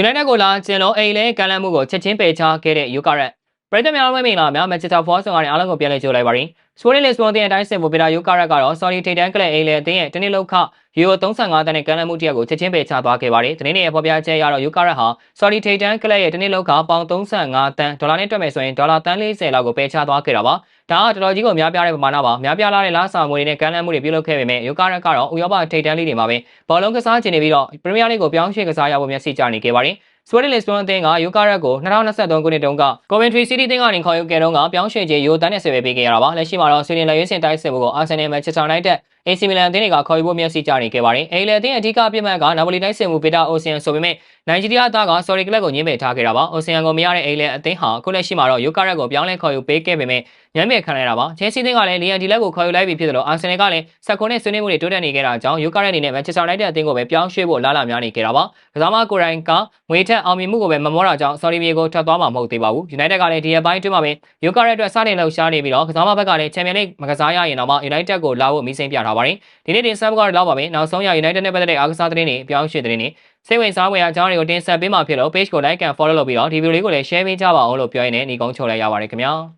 United ကိုလာကျင်လို့အိမ်လဲကန်လန့်မှုကိုချက်ချင်းပယ်ချခဲ့တဲ့ယူကာရက်ပရိသတ်များလုံးမင်္ဂလာများ Manchester Force ကနေအားလုံးကိုပြန်လည်ကြိုလိုက်ပါရစေ။ Sporting Lisbon တဲ့အတိုင်းစစ်ဖို့ပေတာယူကာရက်ကတော့ Sorry ထိတ်တန်းကလပ်အိမ်လဲအသင်းရဲ့တနေ့လောက်ခယူရို35တန်းနဲ့ကန်လန့်မှုတရက်ကိုချက်ချင်းပယ်ချသွားခဲ့ပါတယ်။ဒီနေ့ရဲ့ဖော်ပြချက်အရတော့ယူကာရက်ဟာ Sorry ထိတ်တန်းကလပ်ရဲ့တနေ့လောက်ခပေါင်35တန်းဒေါ်လာနဲ့တွက်မယ်ဆိုရင်ဒေါ်လာတန်း40လောက်ကိုပယ်ချသွားခဲ့တာပါ။ ဒါကတော်တော်ကြီးကိုများပြားတဲ့ပမာဏပါ။များပြားလာတဲ့လားစာမွေတွေနဲ့ကန်လန့်မှုတွေပြုလုပ်ခဲ့ပေမဲ့ယူကာရက်ကတော့ဥရောပထိတ်တန်းလေးတွေမှာပဲဘောလုံးကစားချင်နေပြီးတော့ပရီးမီးယားလိကိုပြောင်းရွှေ့ကစားရဖို့မျက်စိကျနေခဲ့ပါတယ်။ Sporting Lisbon အသင်းကယူကာရက်ကို2023ခုနှစ်တုန်းက Coventry City အသင်းကနေခေါ်ယူခဲ့တုန်းကပြောင်းရွှေ့ခြင်းယူတန်းနဲ့ဆယ်ပဲပေးခဲ့ရတာပါလက်ရှိမှာတော့ Sweden လက်ရွေးစင်တိုက်စစ်မှုကို Arsenal Manchester United AC Milan အသင်းတွေကခေါ်ယူဖို့မျက်စိကျနေခဲ့ပါတယ်အိမ်လေအသင်းအဓိကပြစ်မှတ်ကနာပိုလီတိုက်စစ်မှုပီတာအိုဆီယန်ဆိုပေမဲ့နိုင်ဂျီးရီးယားအသားက Sorry Club ကိုညှင်းပယ်ထားခဲ့တာပါအိုဆီယန်ကိုမရတဲ့အိမ်လေအသင်းဟာအခုလက်ရှိမှာတော့ယူကာရက်ကိုပြောင်းလဲခေါ်ယူပေးခဲ့ပေမဲ့ညှမ်းပယ်ခံရတာပါချယ်ဆီအသင်းကလည်းလီယန်ဒီလက်ကိုခေါ်ယူလိုက်ပြီဖြစ်တယ်လို့ Arsenal ကလည်းဆက်ခွန်နဲ့ဆွေးနွေးမှုတွေတိုးတက်နေခဲ့တာကြောင့်ယူကာရက်အနေနဲ့ Manchester United အသင်းကိုပဲပြောင်းရွှေ့ဖို့လာလာများနေခဲ့တာပါကစားမကိုရိုင်ကငွေထက်အောင်မြင်မှုကိုပဲမမောတာကြောင့် Sorry မြေကိုထွက်သွားမှာမဟုတ်သေးပါဘူး United ကလည်းဒီရက်ပိုင်းအတွင်းမှာပဲယူကာရက်အတွက်စတင်လှုပ်ရှားနေပြီးတော့ကစားမဘက်ကလည်း Champions League မကစားရရင်တော့မှ United ကိုလာဖို့မီးစိမ်းပြထားပါတယ်ဒီနေ့တင်ဆက်ဖို့ကတော့လောက်ပါပဲနောက်ဆုံးရ United နဲ့ပတ်သက်တဲ့အားကစားသတင်းတွေအပြောင်းအရွှေ့သတင်းတွေစိတ်ဝင်စားဖွယ်အကြောင်းတွေကိုတင်ဆက်ပေးမှာဖြစ်လို့ page ကို like and follow လုပ်ပြီးတော့ဒီ video လေးကိုလည်း share ပေးကြပါအောင်လို့ပြောရင်းနဲ့ညီကုန်းချုပ်လိုက်ရပါတယ်ခင်ဗျာ